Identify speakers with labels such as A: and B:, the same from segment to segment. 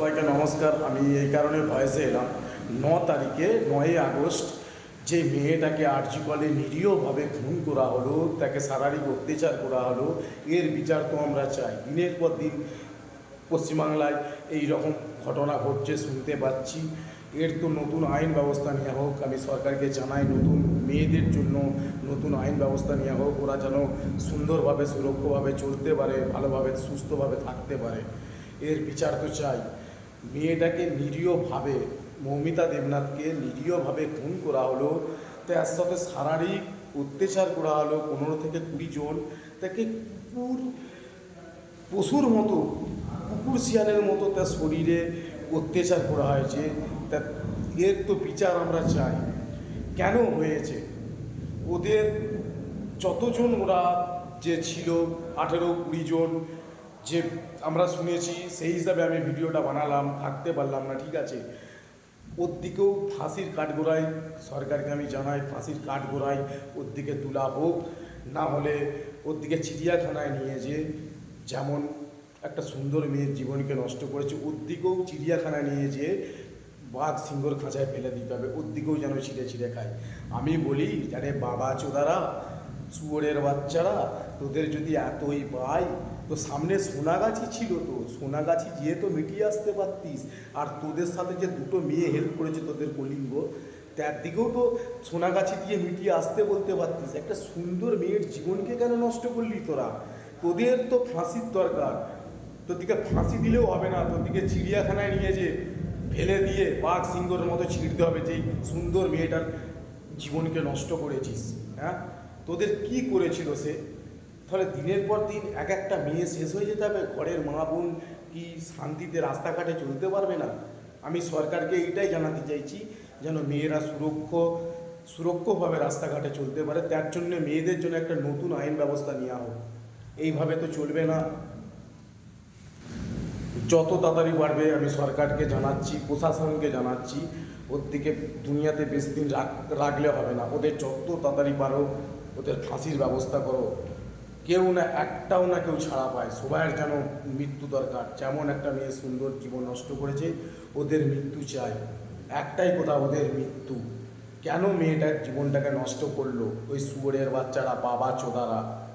A: সবাইকে নমস্কার, আমি এই কারণে ভয়েসে এলাম। ন তারিখে নয় আগস্ট যে মেয়েটাকে আর্জি কলে নিরীহভাবে খুন করা হলো, তাকে শারীরিক অত্যাচার করা হলো, এর বিচার তো আমরা চাই। দিনের পর দিন পশ্চিমবাংলায় এই রকম ঘটনা ঘটছে, শুনতে পাচ্ছি। এর তো নতুন আইন ব্যবস্থা নেওয়া হোক, আমি সরকারকে জানাই, নতুন মেয়েদের জন্য নতুন আইন ব্যবস্থা নেওয়া হোক, ওরা যেন সুন্দরভাবে, সুরক্ষভাবে চলতে পারে, ভালোভাবে, সুস্থভাবে থাকতে পারে। এর বিচার তো চাই। মেয়েটাকে নিরীহভাবে, মৌমিতা দেবনাথকে নিরীহভাবে খুন করা হলো। তার সাথে শারীরিক অত্যাচার করা হলো পনেরো থেকে কুড়ি জন। তাকে কুকুর, পশুর মতো, কুকুর শিয়ালের মতো তার শরীরে অত্যাচার করা হয়েছে। তা এর তো বিচার আমরা চাই। কেন হয়েছে? ওদের যতজন ওরা যে ছিল, আঠেরো কুড়ি জন যে আমরা শুনেছি, সেই হিসাবে আমি ভিডিওটা বানালাম, থাকতে পারলাম না, ঠিক আছে? ওর দিকেও ফাঁসির কাঠগোড়ায় সরকারকে আমি জানাই, ফাঁসির কাঠগোড়ায় ওর দিকে তোলা হোক, না হলে ওর দিকে চিড়িয়াখানায় নিয়ে যে যেমন একটা সুন্দর মেয়ের জীবনকে নষ্ট করেছে, ওর দিকেও চিড়িয়াখানায় নিয়ে যে বাঘ সিংহর খাঁচায় ফেলে দিতে হবে, ওর দিকেও যেন ছিঁড়ে ছিঁড়ে খায়। আমি বলি জানে বাবা চোদারা, শুয়োরের বাচ্চারা, তোদের যদি এতই পাই তো সামনে সোনাগাছি ছিল তো সোনাগাছি গিয়ে তো মিটিয়ে আসতে পারতিস। আর তোদের সাথে যে দুটো মেয়ে হেল্প করেছে তোদের কলিঙ্গ, তার দিকেও তো সোনাগাছি দিয়ে মিটিয়ে আসতে বলতে পারতিস। একটা সুন্দর মেয়ের জীবনকে কেন নষ্ট করলি তোরা? তোদের তো ফাঁসির দরকার। তোর দিকে ফাঁসি দিলেও হবে না। তোর দিকে চিড়িয়াখানায় নিয়ে যে ফেলে দিয়ে বাঘ সিংহর মতো ছিঁড়তে হবে যেই সুন্দর মেয়েটার জীবনকে নষ্ট করেছিস হ্যাঁ? তোদের কি করেছিল সে? তাহলে দিনের পর দিন এক একটা মেয়ে শেষ হয়ে যেতে হবে। ঘরের মা বোন কি শান্তিতে রাস্তাঘাটে চলতে পারবে না? আমি সরকারকে এইটাই জানাতে চাইছি, যেন মেয়েরা সুরক্ষ, সুরক্ষভাবে রাস্তাঘাটে চলতে পারে। তার জন্য মেয়েদের জন্য একটা নতুন আইন ব্যবস্থা নেওয়া হোক। এইভাবে তো চলবে না। যত তাড়াতাড়ি বাড়বে, আমি সরকারকে জানাচ্ছি, প্রশাসনকে জানাচ্ছি, ওর দিকে দুনিয়াতে বেশি দিন রাখ- রাখলে হবে না। ওদের যত তাড়াতাড়ি পারো, ওদের ফাঁসির ব্যবস্থা করো। কেউ না, একটাও না কেউ ছাড়া পায়। সবাইয়ের যেন মৃত্যু দরকার। যেমন একটা মেয়ে সুন্দর জীবন নষ্ট করেছে, ওদের মৃত্যু চাই। একটাই কথা, ওদের মৃত্যু। কেন মেয়েটার জীবনটাকে নষ্ট করল? ওই শুয়োরের বাচ্চারা, বাবা চোদারা।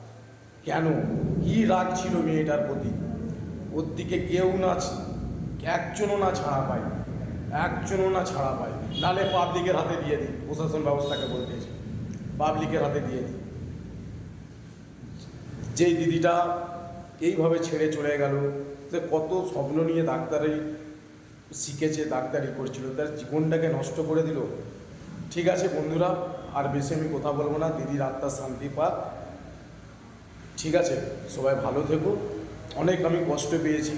A: কেন? কি রাগ ছিল মেয়েটার প্রতি? ওর দিকে কেউ না একজনও না ছাড়া পায়। একজনও না ছাড়া পায়। নালে পাবলিকের হাতে দিয়ে দিই। প্রশাসন ব্যবস্থাকে বলতেছি পাবলিকের হাতে দিয়ে দিই। যেই দিদিটা এইভাবে ছেড়ে চলে গেল সে কত স্বপ্ন নিয়ে ডাক্তারি শিখেছে, ডাক্তারি করছিল, তার জীবনটাকে নষ্ট করে দিল। ঠিক আছে বন্ধুরা, আর বেশি আমি কথা বলব না দিদির আত্মার শান্তি পাক। ঠিক আছে, সবাই ভালো থেকো। অনেক আমি কষ্ট পেয়েছি,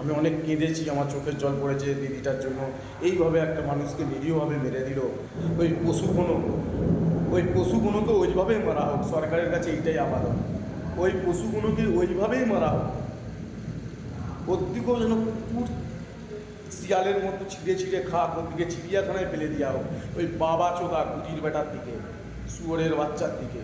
A: আমি অনেক কেঁদেছি, আমার চোখের জল পড়েছে দিদিটার জন্য। এইভাবে একটা মানুষকে নিরীহভাবে মেরে দিল। ওই পশুগুলো ওই পশুগুলোকে ওইভাবেই মারা হোক, সরকারের কাছে এইটাই আবেদন ওই পশুগুলোকে ওইভাবেই মারা হোক ওর যেন কুকুর শিয়ালের মতো ছিঁড়ে ছিঁড়ে ওর দিকে চিড়িয়াখানায় ফেলে দেওয়া হোক। ওই বাবা চোদা, কুটির বেটার দিকে, শুয়োরের বাচ্চার দিকে।